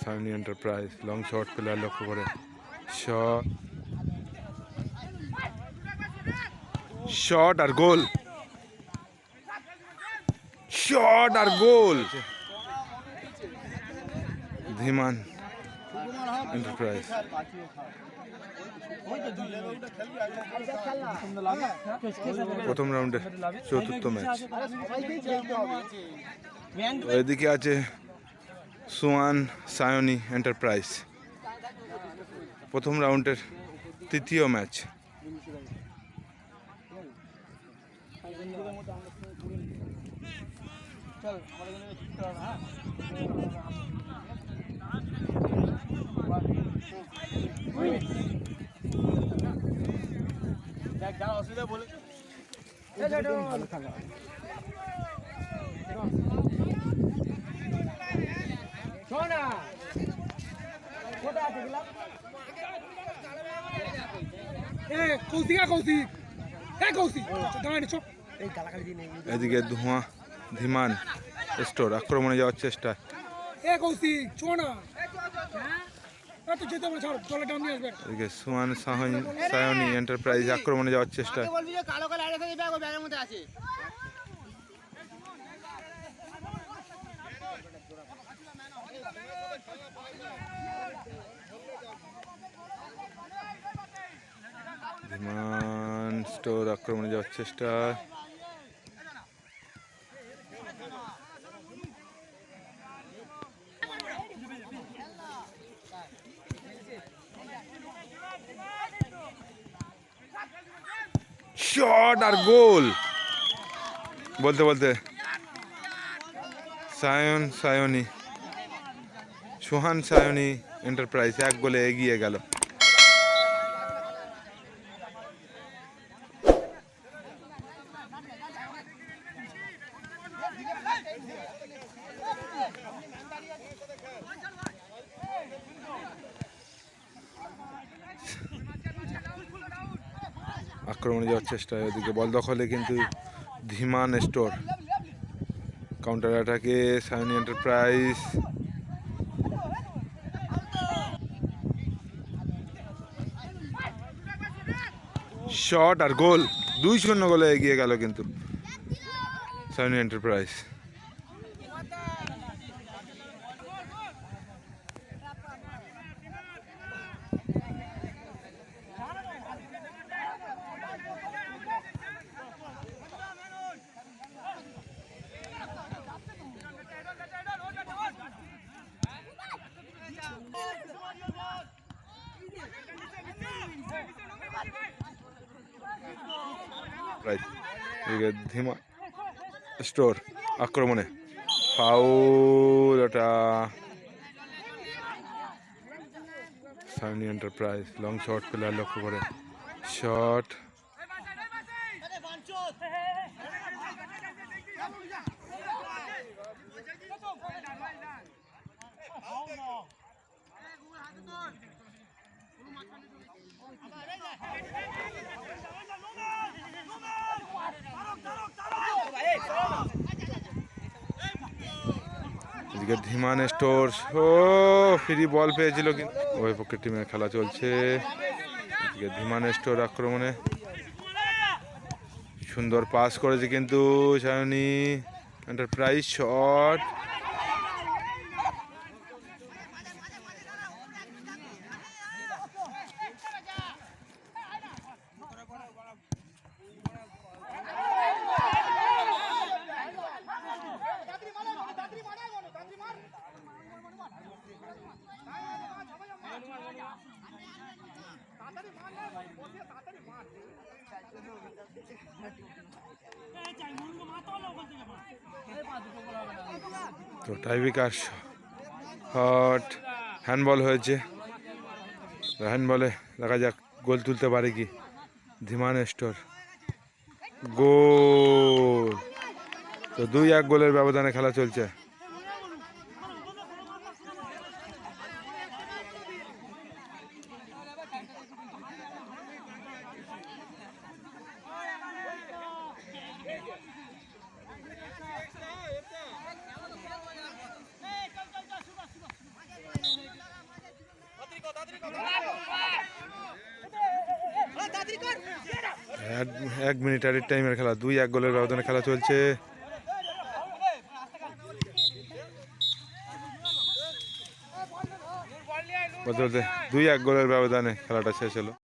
Sauni enterprise long shot player লক্ষ্য করে। Shot আর গোল শট আর গোল ধীমান এন্টারপ্রাইজ। প্রথম রাউন্ডের চতুর্থ ম্যাচ এদিকে আছে সোয়ান সায়নি এন্টারপ্রাইজ। প্রথম রাউন্ডের তৃতীয় ম্যাচ। কৌশিক কৌশিক। দাঁড়ানি চোখ এদিকে ধোঁয়া ধীমান স্টোর আক্রমণে যাওয়ার চেষ্টা এ কৌশিক চো না এ তো যেতে হবে ছাড় জলে ডান নিয়ে আসবে। এদিকে সোয়ান সাহনি এন্টারপ্রাইজ আক্রমণে যাওয়ার চেষ্টা ধীমান স্টোর আক্রমণে যাওয়ার চেষ্টা। শট আর গোল। বলতে বলতে। সায়ন, সায়নি। সোহান সায়নি এন্টারপ্রাইজ এক গোলে এগিয়ে গেল। আক্রমণে যাওয়ার চেষ্টা ওদিকে। বল দখলে কিন্তু ধীমান স্টোর কাউন্টার অ্যাটাকে সায়নি এন্টারপ্রাইজ শট আর গোল দুই শূন্য গোলে এগিয়ে গেল কিন্তু সায়নি এন্টারপ্রাইজ ধীমা স্টোর আক্রমণে foul enterprise long shot player লক্ষ্য করে শট এদিকে ধীমান স্টোর ও, ফ্রি বল পেয়েছিল কিন্তু ওই পক্ষের টিমের খেলা চলছে। এদিকে ধীমান স্টোর আক্রমণে। সুন্দর পাস করেছে কিন্তু সায়নি। এন্টারপ্রাইজ শট তো টাইবিকার শট হ্যান্ডবল হয়েছে। হ্যান্ডবলে দেখা যাক, গোল তুলতে পারে কি? ধীমান স্টোর। গোল! তো দুই এক গোলের ব্যবধানে খেলা চলছে। এক- মিনিট আর টাইমের খেলা। দুই, এক গোলের ব্যবধানে খেলা চলছে। দুই, এক গোলের ব্যবধানে খেলাটা শেষ হলো।